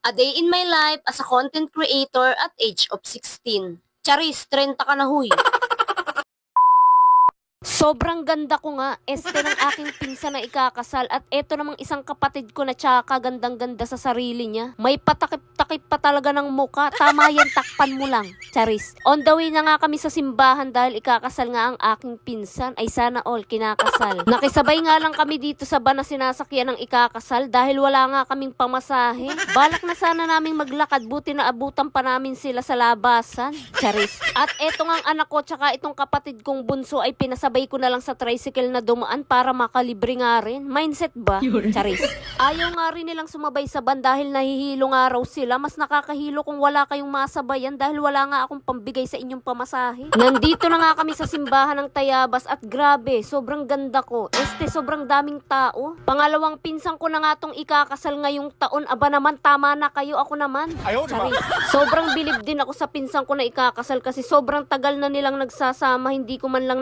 A Day in My Life as a Content Creator at age of 16. Charis, 30 ka na huy. Sobrang ganda ko nga, este ng aking pinsan na ikakasal at eto namang isang kapatid ko na tsaka gandang-ganda sa sarili niya. May patakip-takip pa talaga ng muka, tama yan, takpan mo lang. Charis. On the way na nga kami sa simbahan dahil ikakasal nga ang aking pinsan, ay sana all kinakasal. Nakisabay nga lang kami dito sa van na sinasakyan ng ikakasal dahil wala nga kaming pamasahe. Balak na sana naming maglakad, buti na abutan pa namin sila sa labasan. Charis. At eto nga ang anak ko tsaka itong kapatid kong bunso ay pinasabay ko na lang sa tricycle na dumaan para makalibre nga rin. Mindset ba? Charis. Ayaw nga rin nilang sumabay sa van dahil nahihilo nga raw sila. Mas nakakahilo kung wala kayong masabayan dahil wala nga akong pambigay sa inyong pamasahe. Nandito na nga kami sa simbahan ng Tayabas at grabe, sobrang ganda ko. Este, sobrang daming tao. Pangalawang pinsan ko na nga tong ikakasal ngayong taon. Aba naman, tama na kayo. Ako naman. Ayaw? Charis. Sobrang bilib din ako sa pinsan ko na ikakasal kasi sobrang tagal na nilang nagsasama. Hindi ko man lang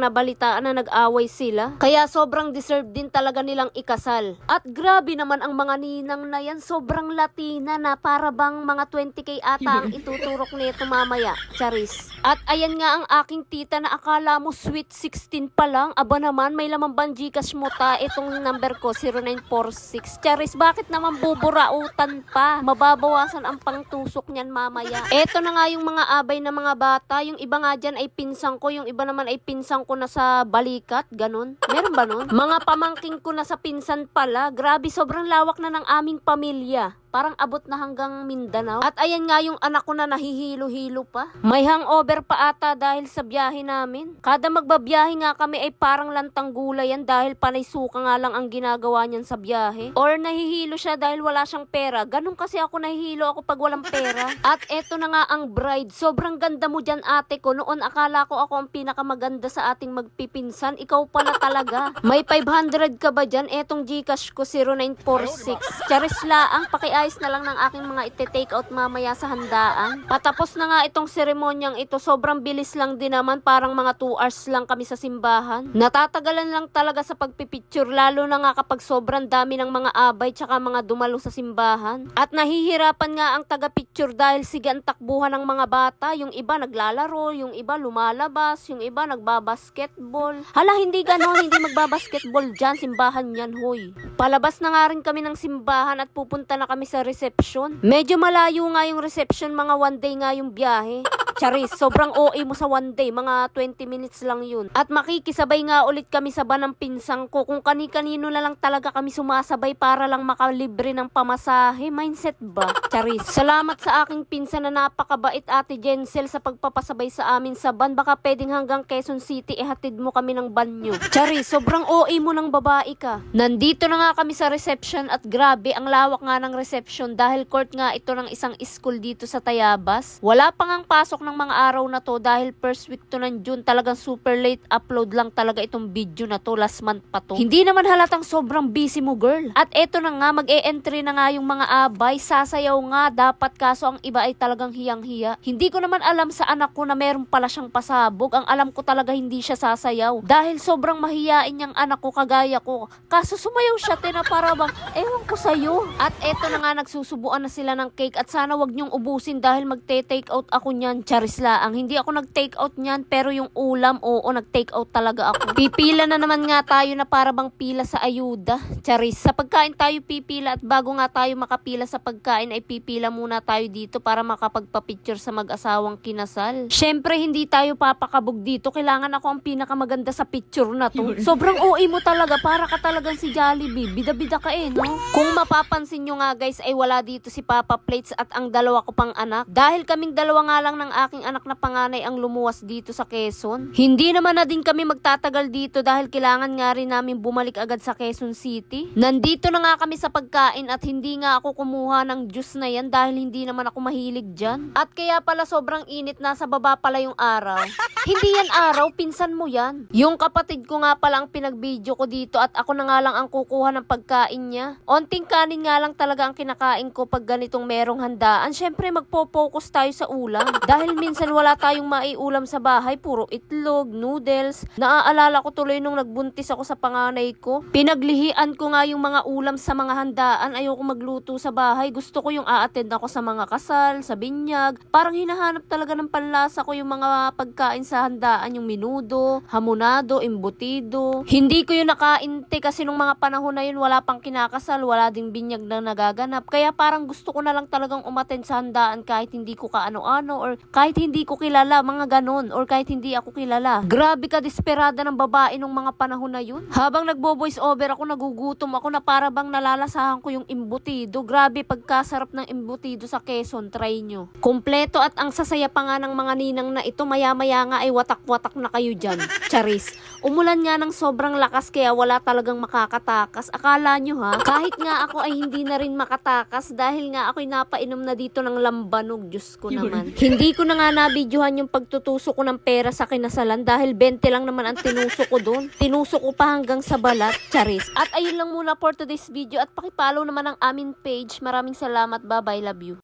nabalitaan na nag-away sila. Kaya sobrang deserve din talaga nilang ikasal. At grabe naman ang mga ninang na yan. Sobrang Latina na para bang mga 20k ata ang ituturok nito mamaya. Charis. At ayan nga ang aking tita na akala mo sweet 16 pa lang. Aba naman, may lamang bang Gcash mo ta? Itong number ko, 0946. Charis, bakit naman buburautan pa? Mababawasan ang pangtusok niyan mamaya. Eto na nga yung mga abay na mga bata. Yung iba nga dyan ay pinsang ko. Yung iba naman ay pinsang ko na sa balikat. Ganun. Meron ba nun? Mga pamangking ko na sa pinsan pala. Grabe, sobrang lawak na ng aming pamilya. Parang abot na hanggang Mindanao. At ayan nga yung anak ko na nahihilo-hilo pa. May hangover pa ata dahil sa biyahe namin. Kada magbabiyahe nga kami ay parang lantang gulay yan dahil panay suka nga lang ang ginagawa niyan sa biyahe. Or nahihilo siya dahil wala siyang pera. Ganun kasi ako nahihilo ako pag walang pera. At eto na nga ang bride. Sobrang ganda mo dyan ate ko. Noon akala ko ako ang pinakamaganda sa ating magpipinsan. Ikaw pala talaga. May 500 ka ba dyan? Etong Gcash ko 0946. Charis laang pakiayos na lang ng aking mga ite-take out mamaya sa handaan. Patapos na nga itong seremonyang ito. Sobrang bilis lang din naman. Parang mga 2 hours lang kami sa simbahan. Natatagalan lang talaga sa pagpipicture. Lalo na nga kapag sobrang dami ng mga abay tsaka mga dumalo sa simbahan. At nahihirapan nga ang taga-picture dahil sige ang takbuhan ng mga bata. Yung iba naglalaro, yung iba lumalabas, yung iba nagbabasketball. Hala, hindi ganon, hindi magbabasketball dyan. Simbahan yan, hoy. Palabas na nga rin kami ng simbahan at pupunta na kami sa reception. Medyo malayo nga yung reception, mga one day nga yung biyahe. Charis, sobrang OA mo sa one day, mga 20 minutes lang yun. At makikisabay nga ulit kami sa banang pinsang ko kung kani-kanino na lang talaga kami sumasabay para lang makalibre ng pamasahe. Mindset ba? Charis, salamat sa aking pinsan na napakabait ate Jensel sa pagpapasabay sa amin sa ban. Baka pwedeng hanggang Quezon City ihatid mo kami ng banyo. Charis, sobrang OA mo ng babae ka. Nandito na nga kami sa reception at grabe, ang lawak nga ng reception dahil court nga ito ng isang school dito sa Tayabas. Wala pa ngang pasok ng mga araw na to dahil first week to ng June talagang super late upload lang talaga itong video na to last month pa to. Hindi naman halatang sobrang busy mo girl. At eto na nga mag-e-entry na nga yung mga abay sasayaw nga dapat kaso ang iba ay talagang hiyang-hiya. Hindi ko naman alam sa anak ko na meron pala siyang pasabog. Ang alam ko talaga hindi siya sasayaw dahil sobrang mahiyain niyang anak ko kagaya ko. Kaso sumayaw siya tina para bang ewan ko sa'yo. At eto na nga nagsusubuan na sila ng cake at sana wag niyong ubusin dahil magte-take out ako niyan. Charis laang. Hindi ako nag-take out niyan pero yung ulam, oo, nag-take out talaga ako. Pipila na naman nga tayo na para bang pila sa ayuda. Charis, sa pagkain tayo pipila at bago nga tayo makapila sa pagkain ay pipila muna tayo dito para makapagpa-picture sa mag-asawang kinasal. Syempre, hindi tayo papakabog dito. Kailangan ako ang pinakamaganda sa picture na to. Sobrang OA mo talaga. Para ka talagang si Jollibee. Bida-bida ka eh, no? Kung mapapansin nyo nga guys, ay wala dito si Papa Plates at ang dalawa ko pang anak. Dahil kaming dalawa nga lang ng aking anak na panganay ang lumuwas dito sa Quezon. Hindi naman na din kami magtatagal dito dahil kailangan nga rin namin bumalik agad sa Quezon City. Nandito na nga kami sa pagkain at hindi nga ako kumuha ng juice na yan dahil hindi naman ako mahilig dyan. At kaya pala sobrang init, nasa baba pala yung araw. hindi yan araw, pinsan mo yan. Yung kapatid ko nga pala ang pinagbideo ko dito at ako na nga lang ang kukuha ng pagkain niya. Onting kanin nga lang talaga ang kinakain ko pag ganitong merong handaan. Syempre magpo-focus tayo sa ulam dahil minsan wala tayong maiulam sa bahay, puro itlog, noodles. Naaalala ko tuloy nung nagbuntis ako sa panganay ko. Pinaglihian ko nga yung mga ulam sa mga handaan. Ayoko magluto sa bahay. Gusto ko yung a-attend ako sa mga kasal, sa binyag. Parang hinahanap talaga ng panlasa ko yung mga pagkain sa handaan, yung minudo, hamonado, embutido. Hindi ko yun nakainte kasi nung mga panahon na yun wala pang kinakasal, wala ding binyag na nagaganap. Kaya parang gusto ko na lang talagang umattend sa handaan kahit hindi ko kaano-ano or kahit hindi ko kilala, mga ganon, or kahit hindi ako kilala. Grabe ka desperada ng babae nung mga panahon na yun. Habang nagbo-voice over ako, nagugutom ako na para bang nalalasahan ko yung embutido. Grabe, pagkasarap ng embutido sa Quezon, try nyo. Kompleto at ang sasaya pa nga ng mga ninang na ito, maya-maya nga ay watak-watak na kayo dyan. Charis. Umulan nga ng sobrang lakas kaya wala talagang makakatakas. Akala nyo ha, kahit nga ako ay hindi na rin makatakas dahil nga ako'y napainom na dito ng lambanog. Diyos ko naman. hindi ko na nga nabidyohan yung pagtutusok ko ng pera sa kinasalan dahil 20 lang naman ang tinusok ko doon. Tinusok ko pa hanggang sa balat. Charis. At ayun lang muna for today's video at pakipollow naman ang amin page. Maraming salamat. Bye-bye. Love you.